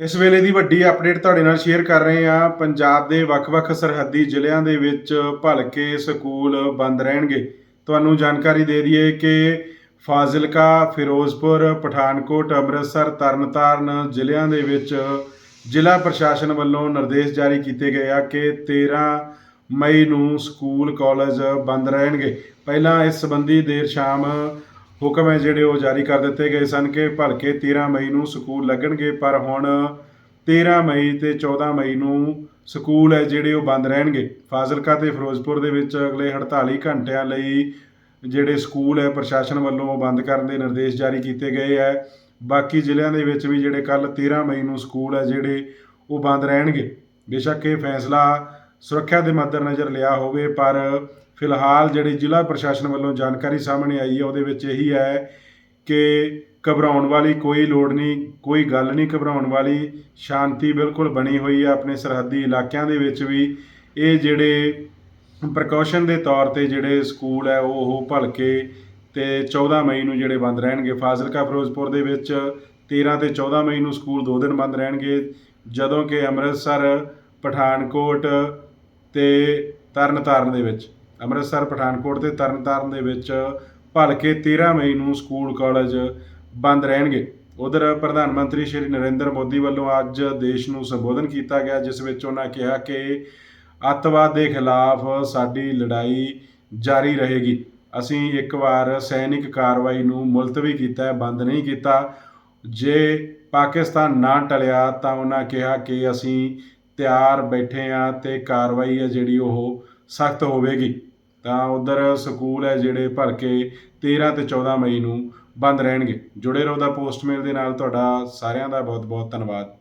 ਇਸ ਵੇਲੇ ਦੀ ਵੱਡੀ ਅਪਡੇਟ ਤੁਹਾਡੇ ਨਾਲ ਸ਼ੇਅਰ ਕਰ ਰਹੇ ਹਾਂ। ਪੰਜਾਬ ਦੇ ਵੱਖ-ਵੱਖ ਸਰਹੱਦੀ ਜ਼ਿਲ੍ਹਿਆਂ ਦੇ ਵਿੱਚ ਭਲਕੇ ਸਕੂਲ ਬੰਦ ਰਹਿਣਗੇ। ਤੁਹਾਨੂੰ ਜਾਣਕਾਰੀ ਦੇ ਦਈਏ ਕਿ ਫਾਜ਼ਿਲਕਾ, ਫਿਰੋਜ਼ਪੁਰ, ਪਠਾਨਕੋਟ, ਅੰਮ੍ਰਿਤਸਰ, ਤਰਨਤਾਰਨ ਜ਼ਿਲ੍ਹਿਆਂ ਦੇ ਵਿੱਚ ਜ਼ਿਲ੍ਹਾ ਪ੍ਰਸ਼ਾਸਨ ਵੱਲੋਂ ਨਿਰਦੇਸ਼ ਜਾਰੀ ਕੀਤੇ ਗਏ ਆ ਕਿ 13 ਮਈ ਨੂੰ ਸਕੂਲ, ਕਾਲਜ ਬੰਦ ਰਹਿਣਗੇ। ਪਹਿਲਾਂ ਇਸ ਸੰਬੰਧੀ ਦੇਰ ਸ਼ਾਮ ਹੁਕਮ ਹੈ ਜਿਹੜੇ ਉਹ ਜਾਰੀ ਕਰ ਦਿੱਤੇ ਗਏ ਸਨ ਕਿ ਭਲਕੇ 13 ਮਈ ਨੂੰ ਸਕੂਲ ਲੱਗਣਗੇ, ਪਰ ਹੁਣ 13 ਮਈ ਤੇ 14 ਮਈ ਨੂੰ ਸਕੂਲ ਹੈ ਜਿਹੜੇ ਉਹ ਬੰਦ ਰਹਿਣਗੇ। ਫਾਜ਼ਿਲਕਾ ਤੇ ਫਿਰੋਜ਼ਪੁਰ ਦੇ ਵਿੱਚ ਅਗਲੇ 48 ਘੰਟਿਆਂ ਲਈ ਜਿਹੜੇ ਸਕੂਲ ਹੈ, ਪ੍ਰਸ਼ਾਸਨ ਵੱਲੋਂ ਉਹ ਬੰਦ ਕਰਨ ਦੇ ਨਿਰਦੇਸ਼ ਜਾਰੀ ਕੀਤੇ ਗਏ ਹੈ। ਬਾਕੀ ਜ਼ਿਲ੍ਹਿਆਂ ਦੇ ਵਿੱਚ ਵੀ ਜਿਹੜੇ ਕੱਲ 13 ਮਈ ਨੂੰ ਸਕੂਲ ਹੈ ਜਿਹੜੇ ਉਹ ਬੰਦ ਰਹਿਣਗੇ। ਬੇਸ਼ੱਕ ਇਹ ਫੈਸਲਾ ਸੁਰੱਖਿਆ ਦੇ ਮੱਦੇਨਜ਼ਰ ਲਿਆ ਹੋਵੇ, ਪਰ ਫਿਲਹਾਲ ਜਿਹੜੀ ਜ਼ਿਲ੍ਹਾ ਪ੍ਰਸ਼ਾਸਨ ਵੱਲੋਂ ਜਾਣਕਾਰੀ ਸਾਹਮਣੇ ਆਈ ਹੈ, ਉਹਦੇ ਵਿੱਚ ਇਹੀ ਹੈ ਕਿ ਘਬਰਾਉਣ ਵਾਲੀ ਕੋਈ ਲੋੜ ਨਹੀਂ, ਕੋਈ ਗੱਲ ਨਹੀਂ ਘਬਰਾਉਣ ਵਾਲੀ, ਸ਼ਾਂਤੀ ਬਿਲਕੁਲ ਬਣੀ ਹੋਈ ਹੈ ਆਪਣੇ ਸਰਹੱਦੀ ਇਲਾਕਿਆਂ ਦੇ ਵਿੱਚ ਵੀ। ਇਹ ਜਿਹੜੇ ਪ੍ਰੀਕਾਸ਼ਨ ਦੇ ਤੌਰ ਤੇ ਜਿਹੜੇ ਸਕੂਲ ਹੈ, ਉਹ ਭਲਕੇ ਤੇ 14 ਮਈ ਨੂੰ ਜਿਹੜੇ ਬੰਦ ਰਹਿਣਗੇ। ਫਾਜ਼ਿਲਕਾ, ਫਿਰੋਜ਼ਪੁਰ ਦੇ ਵਿੱਚ 13 ਤੇ 14 ਮਈ ਨੂੰ ਸਕੂਲ ਦੋ ਦਿਨ ਬੰਦ ਰਹਿਣਗੇ। ਜਦੋਂ ਕਿ ਅੰਮ੍ਰਿਤਸਰ, ਪਠਾਨਕੋਟ ਤੇ ਤਰਨਤਾਰਨ ਦੇ ਵਿੱਚ। ਅੰਮ੍ਰਿਤਸਰ, ਪਠਾਨਕੋਟ ਤੇ ਤਰਨਤਾਰਨ ਦੇ ਵਿੱਚ ਭਲਕੇ 13 ਮਈ ਨੂੰ ਸਕੂਲ, ਕਾਲਜ ਬੰਦ ਰਹਿਣਗੇ। ਉਧਰ ਪ੍ਰਧਾਨ ਮੰਤਰੀ ਸ਼੍ਰੀ ਨਰਿੰਦਰ ਮੋਦੀ ਵੱਲੋਂ ਅੱਜ ਦੇਸ਼ ਨੂੰ ਸੰਬੋਧਨ ਕੀਤਾ ਗਿਆ, ਜਿਸ ਵਿੱਚ ਉਹਨਾਂ ਕਿਹਾ ਕਿ ਅੱਤਵਾਦ ਦੇ ਖਿਲਾਫ ਸਾਡੀ ਲੜਾਈ ਜਾਰੀ ਰਹੇਗੀ। ਅਸੀਂ ਇੱਕ ਵਾਰ ਸੈਨਿਕ ਕਾਰਵਾਈ ਨੂੰ ਮੁਲਤਵੀ ਕੀਤਾ ਹੈ, ਬੰਦ ਨਹੀਂ ਕੀਤਾ। ਜੇ ਪਾਕਿਸਤਾਨ ਨਾ ਟਲਿਆ ਤਾਂ ਉਹਨਾਂ ਕਿਹਾ ਕਿ ਅਸੀਂ ਤਿਆਰ ਬੈਠੇ ਆ ਤੇ ਕਾਰਵਾਈ ਹੈ ਜਿਹੜੀ ਉਹ ਸਖਤ ਹੋਵੇਗੀ। ਤਾਂ ਉਧਰ ਸਕੂਲ ਹੈ ਜਿਹੜੇ ਭਲਕੇ 13 ਤੇ 14 ਮਈ ਨੂੰ ਬੰਦ ਰਹਿਣਗੇ। ਜੁੜੇ ਰਹੋ ਦਾ ਪੋਸਟਮੇਲ ਦੇ ਨਾਲ ਤੁਹਾਡਾ ਸਾਰਿਆਂ ਦਾ ਬਹੁਤ ਬਹੁਤ ਧੰਨਵਾਦ।